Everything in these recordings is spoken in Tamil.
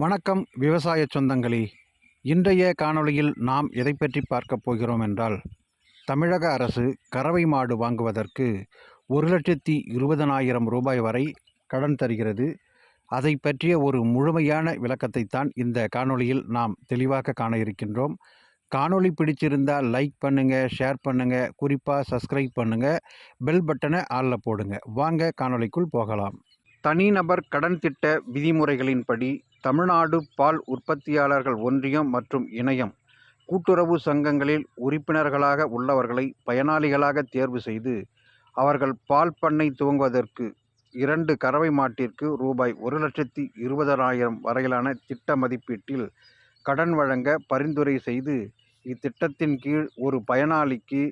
வணக்கம் விவசாய சொந்தங்களே. இன்றைய காணொளியில் நாம் எதை பற்றி பார்க்க போகிறோம் என்றால் தமிழக அரசு கறவை மாடு வாங்குவதற்கு ஒரு லட்சத்தி இருபதனாயிரம் ரூபாய் வரை கடன் தருகிறது. அதை பற்றிய ஒரு முழுமையான விளக்கத்தைத்தான் இந்த காணொளியில் நாம் தெளிவாக காண இருக்கின்றோம். காணொளி பிடிச்சிருந்தால் லைக் பண்ணுங்கள் ஷேர் பண்ணுங்கள் குறிப்பாக சப்ஸ்கிரைப் பண்ணுங்கள் பெல் பட்டனை ஆளில் போடுங்க. வாங்க காணொளிக்குள் போகலாம். தனிநபர் கடன் திட்ட விதிமுறைகளின்படி தமிழ்நாடு பால் உற்பத்தியாளர்கள் ஒன்றியம் மற்றும் இணையம் கூட்டுறவு சங்கங்களில் உறுப்பினர்களாக உள்ளவர்களை பயனாளிகளாக தேர்வு செய்து அவர்கள் பால் பண்ணை துவங்குவதற்கு இரண்டு கறவை மாட்டிற்கு ரூபாய் ஒரு லட்சத்தி இருபதனாயிரம் வரையிலான திட்ட மதிப்பீட்டில் கடன் வழங்க பரிந்துரை செய்து இத்திட்டத்தின் கீழ் ஒரு பயனாளிக்கு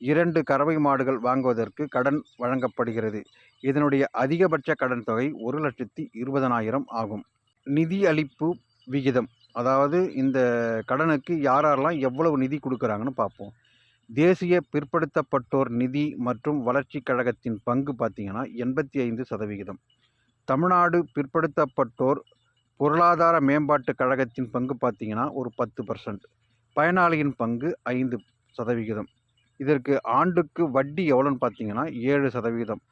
இரண்டு கறவை மாடுகள் வாங்குவதற்கு கடன் வழங்கப்படுகிறது. இதனுடைய அதிகபட்ச கடன் தொகை ஒரு லட்சத்தி இருபதனாயிரம் ஆகும். நிதி அளிப்பு விகிதம். அதாவது இந்த கடனுக்கு யார் யாரெல்லாம் எவ்வளவு நிதி கொடுக்குறாங்கன்னு பார்ப்போம். தேசிய பிற்படுத்தப்பட்டோர் நிதி மற்றும் வளர்ச்சி கழகத்தின் பங்கு பார்த்திங்கன்னா எண்பத்தி ஐந்து சதவிகிதம். தமிழ்நாடு பிற்படுத்தப்பட்டோர் பொருளாதார மேம்பாட்டு கழகத்தின் பங்கு பார்த்திங்கன்னா ஒரு பத்து பர்சன்ட் பயனாளியின் பங்கு ஐந்து சதவிகிதம். இதற்கு ஆண்டுக்கு வட்டி எவ்வளோன்னு பார்த்தீங்கன்னா ஏழு சதவிகிதம்.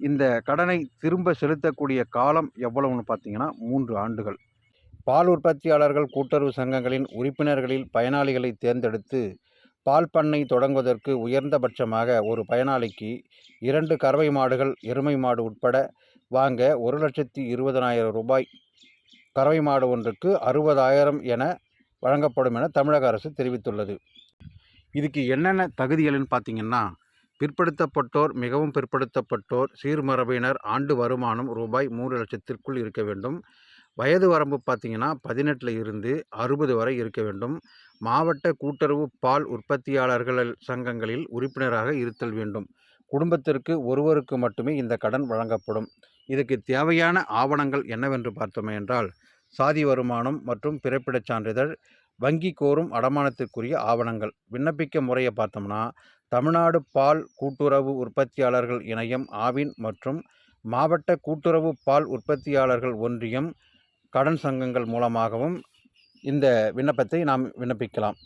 இந்த கடனை திரும்ப செலுத்தக்கூடிய காலம் எவ்வளவுன்னு பார்த்தீங்கன்னா மூன்று ஆண்டுகள். பால் உற்பத்தியாளர்கள் கூட்டுறவு சங்கங்களின் உறுப்பினர்களில் பயனாளிகளை தேர்ந்தெடுத்து பால் பண்ணை தொடங்குவதற்கு உயர்ந்தபட்சமாக ஒரு பயனாளிக்கு இரண்டு கறவை மாடுகள் எருமை மாடு உட்பட வாங்க ஒரு லட்சத்தி இருபதனாயிரம் ரூபாய். கறவை மாடு ஒன்றுக்கு அறுபதாயிரம் என வழங்கப்படும் என தமிழக அரசு தெரிவித்துள்ளது. இதுக்கு என்னென்ன தகுதிகள்னு பார்த்தீங்கன்னா பிற்படுத்தப்பட்டோர் மிகவும் பிற்படுத்தப்பட்டோர் சீர்மரபினர் ஆண்டு வருமானம் ரூபாய் மூன்று லட்சத்திற்குள் இருக்க வேண்டும். வயது வரம்பு பார்த்திங்கன்னா பதினெட்டில் இருந்து அறுபது வரை இருக்க வேண்டும். மாவட்ட கூட்டுறவு பால் உற்பத்தியாளர்கள் சங்கங்களில் உறுப்பினராக இருத்தல் வேண்டும். குடும்பத்திற்கு ஒருவருக்கு மட்டுமே இந்த கடன் வழங்கப்படும். இதுக்கு தேவையான ஆவணங்கள் என்னவென்று பார்த்தோமே என்றால் சாதி வருமானம் மற்றும் பிறப்பிடச் சான்றிதழ் வங்கி கோரும் அடமானத்திற்குரிய ஆவணங்கள். விண்ணப்பிக்க முறையை பார்த்தோம்னா தமிழ்நாடு பால் கூட்டுறவு உற்பத்தியாளர்கள் இணையம் ஆவின் மற்றும் மாவட்ட கூட்டுறவு பால் உற்பத்தியாளர்கள் ஒன்றியம் கடன் சங்கங்கள் மூலமாகவும் இந்த விண்ணப்பத்தை நாம் விண்ணப்பிக்கலாம்.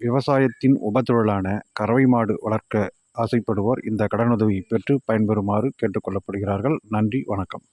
விவசாயத்தின் உபத்தொழிலான கறவை மாடு வளர்க்க ஆசைப்படுவோர் இந்த கடனுதவி பெற்று பயன்பெறுமாறு கேட்டுக்கொள்ளப்படுகிறார்கள் நன்றி வணக்கம்.